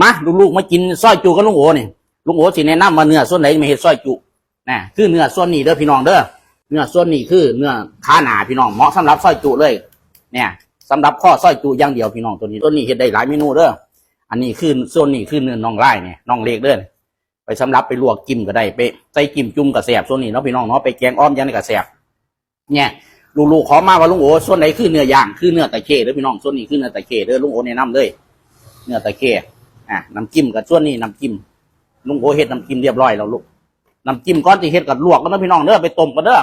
มาลูกๆมากินซอยจุกับลุงโอนี่ลุงโอสิแนะนำว่าเนื้อส่วนไหนมาเฮ็ดซอยจุนะคือเนื้อส่วนนี้เด้อพี่น้องเด้อเนื้อส่วนนี้คือเนื้อขาหนาพี่น้องเหมาะสำหรับซอยจุเลย เนี่ยสำหรับข้อซอยจุอย่างเดียวพี่น้องตัวนี้ตัวนี้เฮ็ดได้หลายเมนูเด้ออันนี้คือส่วนนี้คือเนื้อน่องไล่เนี่ยน่องเล็กเด้อไปสำหรับไปลวกจิ้มก็ได้ไปใส่จิ้มจุ่มกับแสบส่วนนี้เนาะพี่น้องเนาะไปแกงอ้อมยังไงกับแสบเนี่ยลูกๆขอมาว่าลุงโอส่วนไหนคือเนื้อย่างคือเนื้อตะเข้เด้อพี่น้องส่วนนี้คือเนื้อตะเข้เด้อลุงโอแนะนำเลย เนื้อตะเข้ อะน้ำจิ้มกับส่วนนี้น้ำจิ้มลุงโอเฮ็ดน้ำจิ้มเรียบร้อยแล้วลูกน้ำจิ้มก้อนที่เฮ็ดกับลวกกันะพี่น้องเด้อไปต้มกันเด้อ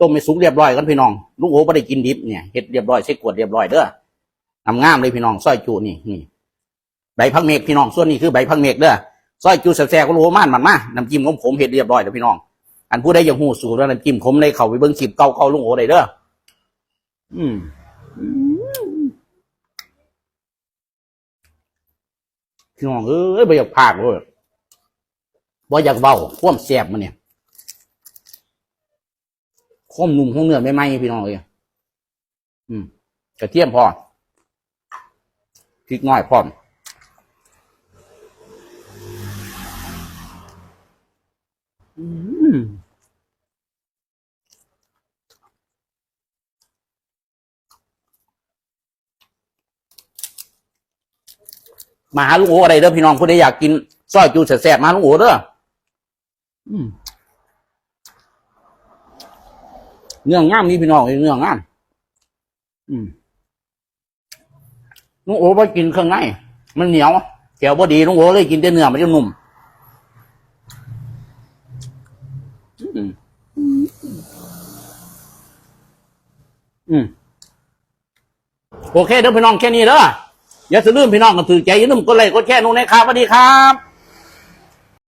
ต้มให้สุกเรียบร้อยกันพี่น้องลุงโอไม่ได้กินดิบเนี่ยเฮ็ดเรียบร้อยใส่ขวดเรียบร้อยเด้องามงามๆเลยพี่น้องซอยจูนี่นี่ใบพักเมกพี่น้องส่วนนี้คือใบพักเมกเด้อซอยจูแซ่บๆก็รู้ว่ามันมันมาน้ำจิ้มของผมเฮ็ดเรียบร้อยแล้วพี่น้อง อันผู้ใดอยากหูสูตรน้ำจิ้มผมเลยเข้าไปเบิ่งคลิปเก่าๆลุงโอได้เด้ออืม พี่น้องเอ้ยบ่อยากพากเลยบ่อยากเบาความแสบมันเนี่ยความนุ่มของเนื้อไม่ไหมพี่น้องเอ้ยอืมกระเทียมพอพริกน้อยพร้อมอืม มาหาลุงโออะไรเด้อพี่น้องผู้ใดอยากกินซอยจูแซ่บๆมาลุงโอเด้อเนื้องามนี่พี่น้องเนื้องามลุงโอไปกินเครื่องในมันเหนียวแก้วบ่ดีลุงโอเลยกินแต่เนื้อมันจะนุ่มอืมโอเคเด้อพี่น้องแค่นี้เด้อ อย่าลืมพี่น้องกันถือใจอย่าลืมกดไลค์กดแชร์นู่นนะครับสวัสดีครับ